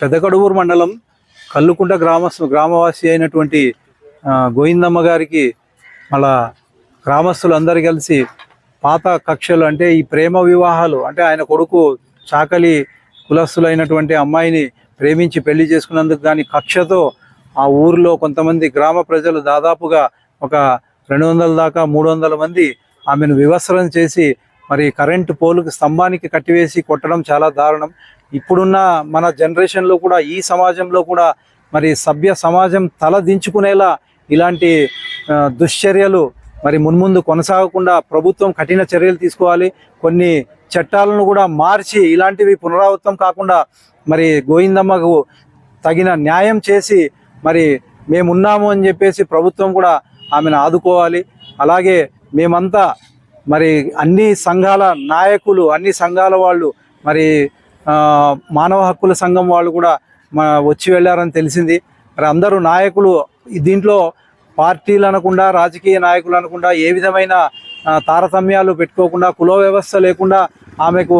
పెద్దకడువూరు మండలం కల్లుకుంట గ్రామ గ్రామవాసి అయినటువంటి గోవిందమ్మ గారికి మళ్ళా గ్రామస్తులు అందరు కలిసి పాత కక్షలు అంటే ఈ ప్రేమ వివాహాలు అంటే ఆయన కొడుకు చాకలి కులస్తులైనటువంటి అమ్మాయిని ప్రేమించి పెళ్ళి చేసుకున్నందుకు దాని కక్షతో ఆ ఊరిలో కొంతమంది గ్రామ ప్రజలు దాదాపుగా ఒక రెండు వందల దాకా మూడు వందల మంది ఆమెను వివస్త్రం చేసి మరి కరెంటు పోలుకి స్తంభానికి కట్టివేసి కొట్టడం చాలా దారుణం. ఇప్పుడున్న మన జనరేషన్లో కూడా ఈ సమాజంలో కూడా మరి సభ్య సమాజం తల దించుకునేలా ఇలాంటి దుశ్చర్యలు మరి మున్ముందు కొనసాగకుండా ప్రభుత్వం కఠిన చర్యలు తీసుకోవాలి. కొన్ని చట్టాలను కూడా మార్చి ఇలాంటివి పునరావృతం కాకుండా మరి గోవిందమ్మకు తగిన న్యాయం చేసి మరి మేమున్నాము అని చెప్పేసి ప్రభుత్వం కూడా ఆమెను ఆదుకోవాలి. అలాగే మేమంతా మరి అన్ని సంఘాల నాయకులు అన్ని సంఘాల వాళ్ళు మరి మానవ హక్కుల సంఘం వాళ్ళు కూడా మా వచ్చి వెళ్ళారని తెలిసింది. మరి అందరూ నాయకులు దీంట్లో పార్టీలు అనకుండా రాజకీయ నాయకులు అనకుండా ఏ విధమైన తారతమ్యాలు పెట్టుకోకుండా కుల వ్యవస్థ లేకుండా ఆమెకు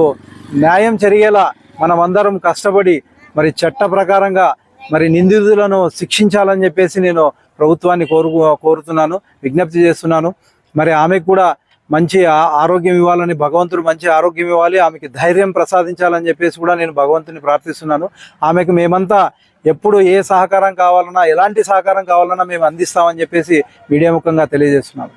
న్యాయం జరిగేలా మనమందరం కష్టపడి మరి చట్ట ప్రకారంగా మరి నిందితులను శిక్షించాలని చెప్పేసి నేను ప్రభుత్వాన్ని కోరు కోరుతున్నాను విజ్ఞప్తి చేస్తున్నాను. మరి ఆమెకు కూడా మంచి ఆ- ఆరోగ్యం ఇవ్వాలని భగవంతుడు మంచి ఆరోగ్యం ఇవ్వాలి ఆమెకి ధైర్యం ప్రసాదించాలని చెప్పేసి కూడా నేను భగవంతుని ప్రార్థిస్తున్నాను. ఆమెకు మేమంతా ఎప్పుడు ఏ సహకారం కావాలన్నా ఎలాంటి సహకారం కావాలన్నా మేము అందిస్తామని చెప్పేసి మీడియా ముఖంగా తెలియజేస్తున్నాను